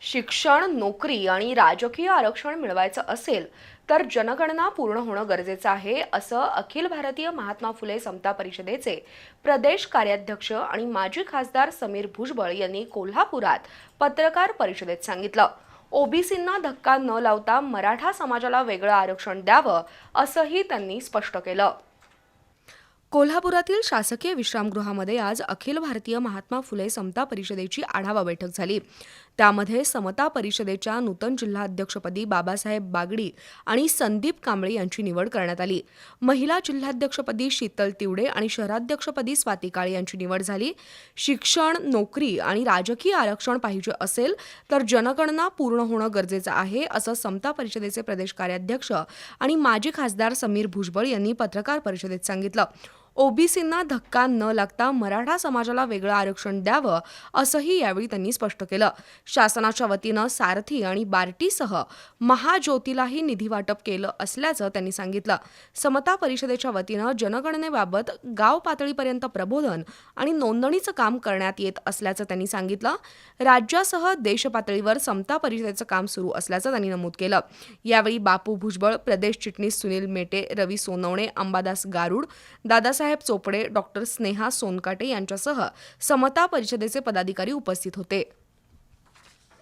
शिक्षण नोकरी आणि राजकीय आरक्षण मिळवायचं असेल तर जनगणना पूर्ण होणं गरजेचं आहे असं अखिल भारतीय महात्मा फुले समता परिषदेचे प्रदेश कार्याध्यक्ष आणि माजी खासदार समीर भुजबळ यांनी कोल्हापुरात पत्रकार परिषदेत सांगितलं. ओबीसींना धक्का न लावता मराठा समाजाला वेगळं आरक्षण द्यावं असंही त्यांनी स्पष्ट केलं. कोल्हापुरातील शासकीय विश्रामगृहामध्ये आज अखिल भारतीय महात्मा फुले समता परिषदेची आढावा बैठक झाली. त्यामध्ये समता परिषदेच्या नूतन जिल्हाध्यक्षपदी बाबासाहेब बागडी आणि संदीप कांबळे यांची निवड करण्यात आली. महिला जिल्हाध्यक्षपदी शीतल तिवडे आणि शहराध्यक्षपदी स्वाती काळे यांची निवड झाली. शिक्षण नोकरी आणि राजकीय आरक्षण पाहिजे असेल तर जनगणना पूर्ण होणं गरजेचं आहे असं समता परिषदेचे प्रदेश कार्याध्यक्ष आणि माजी खासदार समीर भुजबळ यांनी पत्रकार परिषदेत सांगितलं. ओबीसींना धक्का न लागता मराठा समाजाला वेगळं आरक्षण द्यावं असंही यावेळी त्यांनी स्पष्ट केलं. शासनाच्या वतीनं सारथी आणि बार्टीसह महाज्योतीलाही निधी वाटप केलं असल्याचं त्यांनी सांगितलं. समता परिषदेच्या वतीनं जनगणनेबाबत गाव पातळीपर्यंत प्रबोधन आणि नोंदणीचं काम करण्यात येत असल्याचं त्यांनी सांगितलं. राज्यासह देशपातळीवर समता परिषदेचं काम सुरू असल्याचं त्यांनी नमूद केलं. यावेळी बापू भुजबळ प्रदेश चिटणीस सुनील मेटे रवी सोनवणे अंबादास गारुड दादासाहेब चोपडे डॉक्टर स्नेहा सोनकाटे यांच्यासह समता परिषदेचे पदाधिकारी उपस्थित होते.